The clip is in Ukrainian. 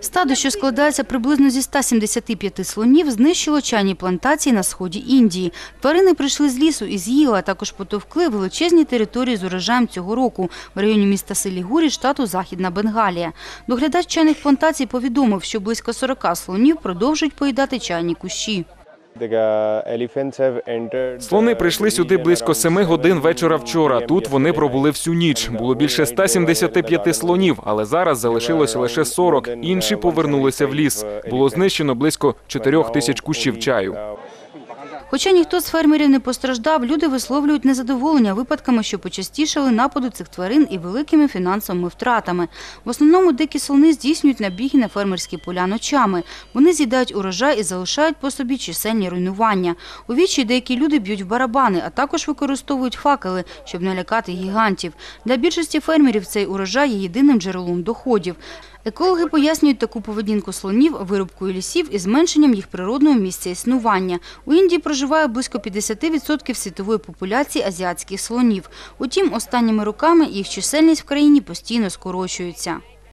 Стадо, що складається приблизно зі 175 слонів, знищило чайні плантації на сході Індії. Тварини прийшли з лісу і з'їли, а також потовкли величезні території з урожаєм цього року в районі міста Селігурі, штату Західна Бенгалія. Доглядач чайних плантацій повідомив, що близько 40 слонів продовжують поїдати чайні кущі. Слони прийшли сюди близько семи годин вечора вчора. Тут вони пробули всю ніч. Було більше 175 слонів, але зараз залишилося лише 40. Інші повернулися в ліс. Було знищено близько 4 тисяч кущів чаю. Хоча ніхто з фермерів не постраждав, люди висловлюють незадоволення випадками, що почастішали нападу цих тварин і великими фінансовими втратами. В основному дикі слони здійснюють набіги на фермерські поля ночами. Вони з'їдають урожай і залишають по собі чисельні руйнування. У вічі деякі люди б'ють в барабани, а також використовують факели, щоб налякати гігантів. Для більшості фермерів цей урожай є єдиним джерелом доходів. Екологи пояснюють таку поведінку слонів вирубкою лісів і зменшенням їх природного місця існування. У Індії проживає близько 50% світової популяції азіатських слонів. Утім, останніми роками їх чисельність в країні постійно скорочується.